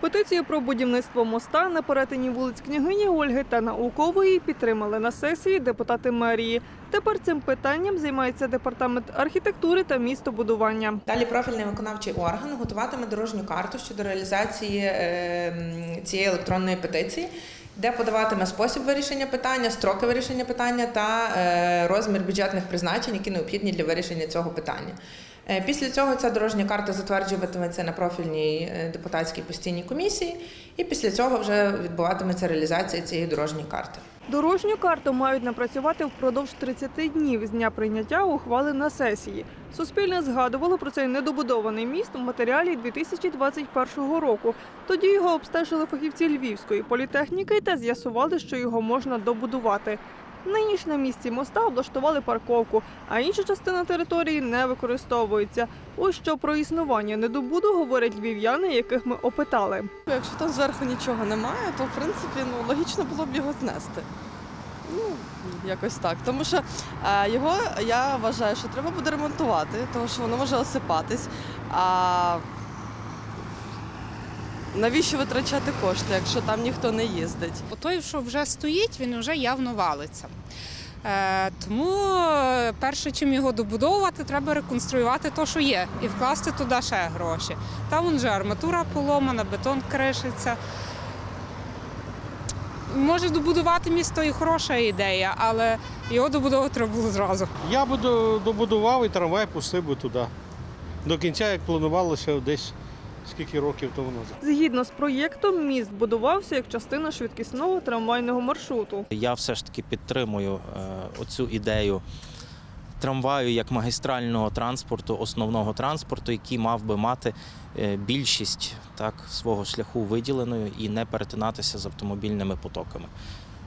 Петицію про будівництво моста на перетині вулиць княгині Ольги та наукової підтримали на сесії депутати мерії. Тепер цим питанням займається департамент архітектури та містобудування. Далі профільний виконавчий орган готуватиме дорожню карту щодо реалізації е, цієї електронної петиції, де подаватиме спосіб вирішення питання, строки вирішення питання та е, розмір бюджетних призначень, які необхідні для вирішення цього питання. Е, Після цього ця дорожня карта затверджуватиметься на профільній е, депутатській постійній комісії, і після цього вже відбуватиметься реалізація цієї дорожньої карти. Дорожню карту мають напрацювати впродовж 30 днів з дня прийняття ухвали на сесії. Суспільне згадувало про цей недобудований міст у матеріалі 2021 року. Тоді його обстежили фахівці Львівської політехніки та з'ясували, що його можна добудувати. Нині ж на місці моста облаштували парковку, а інша частина території не використовується. Ось що про існування недобуду говорять львів'яни, яких ми опитали. Якщо там зверху нічого немає, то в принципі ну логічно було б його знести. Ну, якось так. Тому що е, його я вважаю, що треба буде ремонтувати, тому що воно може осипатись. А навіщо витрачати кошти, якщо там ніхто не їздить? Той, що вже стоїть, він вже явно валиться. Е, тому е, перше, чим його добудовувати, треба реконструювати те, що є, і вкласти туди ще гроші. Там вон же арматура поломана, бетон кришиться. Може добудувати місто і хороша ідея, але його добудовувати треба було зразу. Я до- добудував і трамвай пустив би туди. До кінця, як планувалося десь скільки років тому назад. Згідно з проєктом, міст будувався як частина швидкісного трамвайного маршруту. Я все ж таки підтримую е, оцю ідею трамваю як магістрального транспорту, основного транспорту, який мав би мати е, більшість так, свого шляху виділеною і не перетинатися з автомобільними потоками.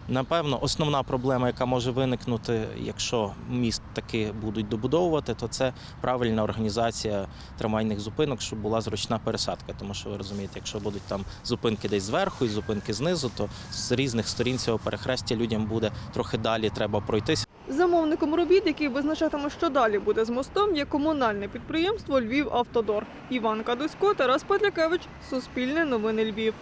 Напевно, основна проблема, яка може виникнути, якщо міст таки будуть добудовувати, то це правильна організація трамвайних зупинок, щоб була зручна пересадка. Тому що ви розумієте, якщо будуть там зупинки десь зверху і зупинки знизу, то з різних сторін цього перехрестя людям буде трохи далі треба пройтися. Замовником робіт, який визначатиме, що далі буде з мостом, є комунальне підприємство Львів Автодор. Іван Кадусько, Тарас Петрякевич, Суспільне новини Львів.